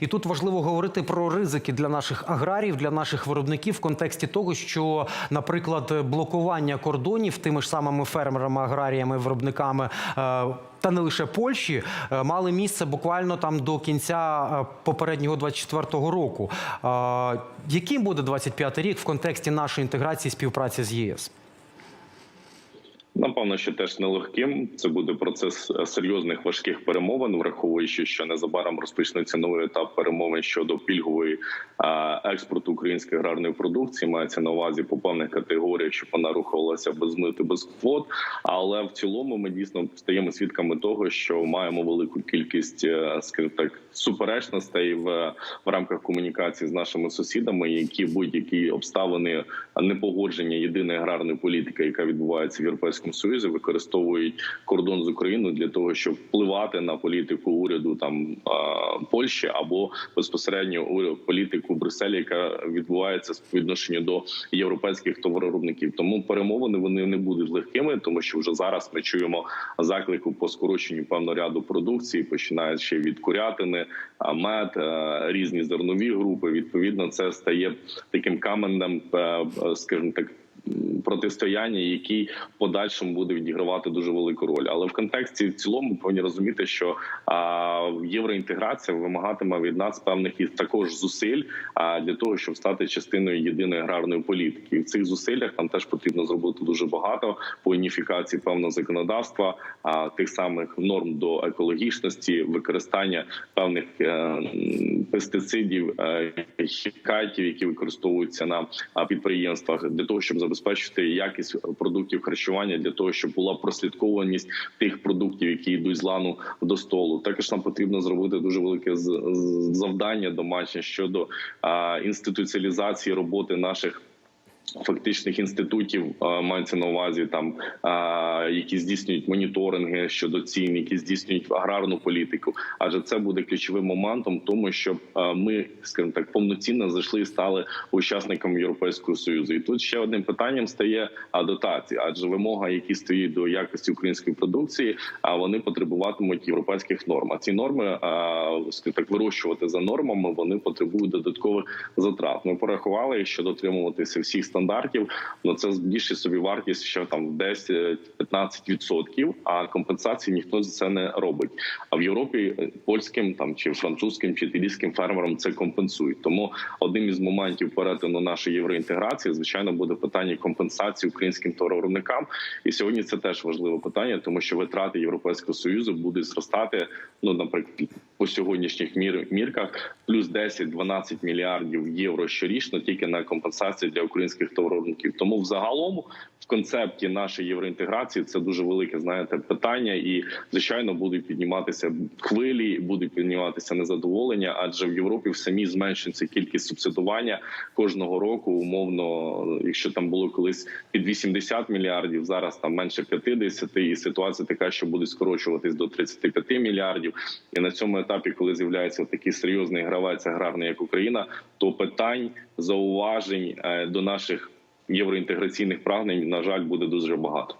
І тут важливо говорити про ризики для наших аграріїв, для наших виробників в контексті того, що, наприклад, блокування кордонів тими ж самими фермерами, аграріями, виробниками. е, Та не лише Польщі е, мали місце буквально там до кінця е, попереднього 24-го року. Яким буде 25-й рік в контексті нашої інтеграції і співпраці з ЄС? Напевно, що теж нелегким. Це буде процес е, серйозних важких перемовин, враховуючи, що незабаром розпочнеться новий етап перемовин щодо пільгової е, експорту української аграрної продукції. Мається на увазі по певних категоріях, щоб вона рухалася без мити, без квот. Але в цілому ми дійсно стаємо свідками того, що маємо велику кількість, е, скажімо так, суперечностей в, в рамках комунікації з нашими сусідами, які будь-які обставини непогодження єдиної аграрної політики, яка відбувається в європейському союзі, використовують кордон з Україною для того, щоб впливати на політику уряду там Польщі або безпосередньо політику Брюсселя, яка відбувається по відношенню до європейських товаровиробників. Тому перемовини вони не будуть легкими, тому що вже зараз ми чуємо заклику по скороченню певного ряду продукції, починаючи від курятини, мед, різні зернові групи. Відповідно, це стає таким каменем, е, е, скажімо так. Протистояння, який в подальшому буде відігравати дуже велику роль, але в контексті в цілому повинні розуміти, що а, євроінтеграція вимагатиме від нас певних і також зусиль а, для того, щоб стати частиною єдиної аграрної політики. І в цих зусиллях нам теж потрібно зробити дуже багато по уніфікації певного законодавства, а тих самих норм до екологічності, використання певних е, пестицидів, е, хімікатів, які використовуються на підприємствах, для того, щоб забезпечити якість продуктів харчування, для того, щоб була прослідкованість тих продуктів, які йдуть з лану до столу. Також нам потрібно зробити дуже велике завдання домашнє щодо інституціалізації роботи наших. Фактичних інститутів мається на увазі там, які здійснюють моніторинги щодо цін, які здійснюють аграрну політику. Адже це буде ключовим моментом, тому щоб ми, скажімо так, повноцінно зайшли і стали учасниками Європейського союзу. І тут ще одним питанням стає а, дотації, адже вимога, які стоїть до якості української продукції, а вони потребуватимуть європейських норм. А ці норми, скажімо так, вирощувати за нормами, вони потребують додаткових затрат. Ми порахували, що дотримуватися всіх стандартів, ну це збільшить собі вартість ще там в 10-15%, а компенсації ніхто за це не робить. А в Європі е, польським там чи французьким чи італійським фермерам це компенсують. Тому одним із моментів перетину нашої євроінтеграції, звичайно, буде питання компенсації українським товаровиробникам. І сьогодні це теж важливе питання, тому що витрати Європейського союзу будуть зростати. Ну, наприклад, по сьогоднішніх мір мірках плюс 10-12 мільярдів євро щорічно тільки на компенсації для українських товаровників. Тому взагалом концепті нашої євроінтеграції це дуже велике знаєте питання, і звичайно будуть підніматися хвилі, будуть підніматися незадоволення, адже в Європі в самій зменшується кількість субсидування кожного року. Умовно, якщо там було колись під 80 мільярдів, зараз там менше 50, і ситуація така, що буде скорочуватись до 35 мільярдів. І на цьому етапі, коли з'являється такий серйозний гравець аграрний, як Україна, то питань зауважень е, до наших євроінтеграційних прагнень на жаль буде дуже багато.